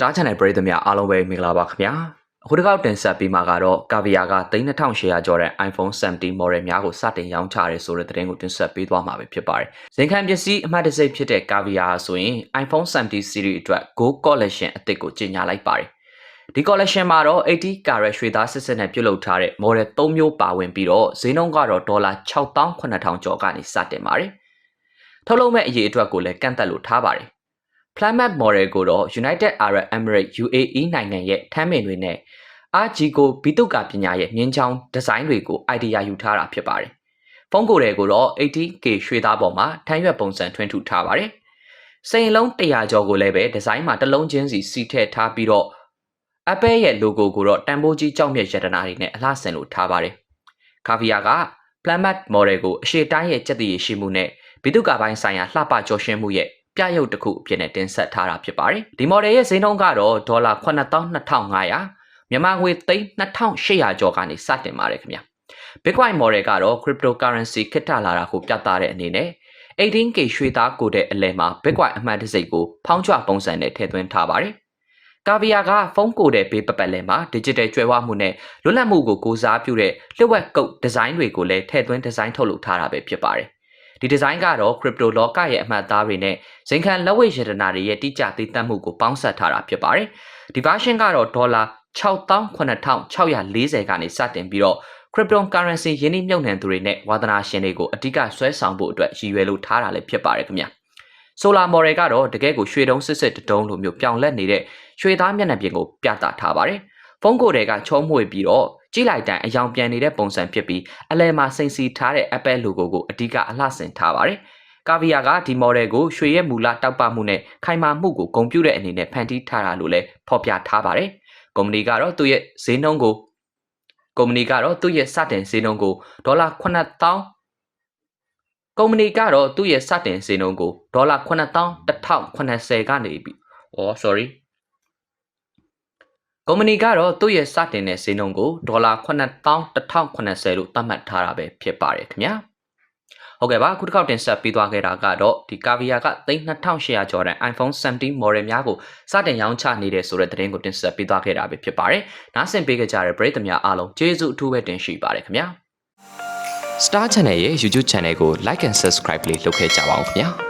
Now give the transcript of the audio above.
Star Channel ပရိသတ်များအားလုံးပဲမင်္ဂလာပါခင်ဗျာအခုတစ်ခေါက်တင်ဆက်ပေးမှာကတော့ Cavia က3800ကျော်တဲ့ iPhone 17 model များကိုစတင်ရောင်းချရဲဆိုတဲ့သတင်းကိုတင်ဆက်ပေးသွားမှာပဲဖြစ်ပါတယ်ဇင်ခံပစ္စည်းအမှတ်တစိတ်ဖြစ်တဲ့ Cavia ဆိုရင် iPhone 17 series အတွက် Go Collection အသစ်ကိုကြေညာလိုက်ပါတယ်ဒီ collection မှာတော့80 carat ရွှေသားစစ်စစ်နဲ့ပြုလုပ်ထားတဲ့ model 3မျိုးပါဝင်ပြီးတော့ဈေးနှုန်းကတော့ဒေါ်လာ6800ကျော်ကနေစတင်ပါတယ်ထုတ်လုပ်မဲ့အရေးအတွက်ကိုလည်းကန့်သက်လို့ထားပါတယ် Planet Model ကိုတော့ United Arab Emirates UAE နိုင်ငံရဲ့ထမ်းမင်တွေနဲ့ Arjigo ဘီတုကာပညာရဲ့မြင်းချောင်းဒီဇိုင်းတွေကို idea ယူထားတာဖြစ်ပါတယ်။ဖုန်းကိုယ်တွေကိုတော့ 80K ရွှေသားပေါ်မှာထမ်းရွက်ပုံစံထွန်းထူထားပါတယ်။စိန်လုံး100ကျော်ကိုလည်းပဲဒီဇိုင်းမှာတစ်လုံးချင်းစီစီထည့်ထားပြီးတော့ Apple ရဲ့ logo ကိုတော့တန်ဖိုးကြီးကြောက်မြတ်ရတနာတွေနဲ့အလှဆင်လို့ထားပါတယ်။ Cavia က Planet Model ကိုအရှိတိုင်းရဲ့စက်တည်ရရှိမှုနဲ့ဘီတုကာပိုင်းဆိုင်ရာလှပကျော်ရှင်းမှုရဲ့ ပြရုပ်တစ်ခုအဖြစ်နဲ့တင်ဆက်ထားတာဖြစ်ပါတယ်။ဒီ model ရဲ့ဈေးနှုန်းကတော့ဒေါ်လာ92,500မြန်မာငွေသိန်း2800ကျော်ကနေစတင်ပါတယ်ခင်ဗျာ။ Bitcoin model ကတော့ cryptocurrency ခစ်ထလာတာကိုပြသတဲ့အနေနဲ့ 18K ရွှေသားကိုတဲ့အလဲမှာ Bitcoin အမှတ်တစိတ်ကိုဖောင်းချပုံစံနဲ့ထည့်သွင်းထားပါတယ်။ကာဗီယာကဖုန်းကိုတဲ့ဘေးပပတ်လဲမှာ digital ကျွဲဝမှုနဲ့လွတ်လပ်မှုကိုကိုစားပြုတဲ့လျှို့ဝှက်ကုတ်ဒီဇိုင်းတွေကိုလည်းထည့်သွင်းဒီဇိုင်းထုတ်လုပ်ထားတာပဲဖြစ်ပါတယ်။ ဒီဒီဇိုင်းကတော့ crypto လောကရဲ့အမှတ်အသားတွေနဲ့ဇင်ခံလက်ဝဲရတနာတွေရဲ့တိကျသိသက်မှုကိုပေါင်းစပ်ထားတာဖြစ်ပါတယ်။ဒီ version ကတော့ဒေါ်လာ68640ကနေစတင်ပြီးတော့ cryptocurrency ယင်းနှိမ့်မြုပ်နှံသူတွေနဲ့ဝါသနာရှင်တွေကိုအဓိကဆွဲဆောင်ဖို့အတွက်ရည်ရွယ်လို့ထားတာလည်းဖြစ်ပါတယ်ခင်ဗျာ။ Solar Model ကတော့တကယ်ကိုရွှေတုံးစစ်စစ်တုံးလိုမျိုးပြောင်လက်နေတဲ့ရွှေသားမျက်နှာပြင်ကိုပြသထားပါတယ်။ ဖုန်းကိုယ်တွေကချုံးမွေပြီးတော့ကြည့်လိုက်တိုင်းအယောင်ပြန်နေတဲ့ပုံစံဖြစ်ပြီးအလဲမှာစိန်စီထားတဲ့ Apple logo ကိုအဓိကအလှဆင်ထားပါတယ်။ကာဗီယာကဒီ model ကိုရွှေရဲ့မူလတောက်ပမှုနဲ့ခိုင်မာမှုကိုဂုဏ်ပြုတဲ့အနေနဲ့ဖန်တီးထားတာလို့လည်းဖော်ပြထားပါတယ်။ကုမ္ပဏီကတော့သူ့ရဲ့ဈေးနှုန်းကိုကုမ္ပဏီကတော့သူ့ရဲ့စတင်ဈေးနှုန်းကိုဒေါ်လာ9000ကုမ္ပဏီကတော့သူ့ရဲ့စတင်ဈေးနှုန်းကိုဒေါ်လာ9180ကနေပြီး။အော် sorry ကုမ္ပဏီကတော့သူ့ရဲ့စတင်တဲ့ဈေးနှုန်းကိုဒေါ်လာ9180လို့သတ်မှတ်ထားတာပဲဖြစ်ပါတယ်ခင်ဗျာဟုတ်ကဲ့ပါခုတစ်ခေါက်တင်ဆက်ပြီးသွားခဲ့တာကတော့ဒီ Cavia က3800ကျော်တဲ့ iPhone 17 model များကိုစတင်ရောင်းချနေတဲ့ဆိုတဲ့သတင်းကိုတင်ဆက်ပေးသွားခဲ့တာပဲဖြစ်ပါတယ်။နားဆင်ပေးကြတဲ့ပရိသတ်များအားလုံးကျေးဇူးအထူးပဲတင်ရှိပါတယ်ခင်ဗျာ။ Star Channel ရဲ့ YouTube Channel ကို Like and Subscribe လေးလုပ်ခဲ့ကြပါဦးခင်ဗျာ။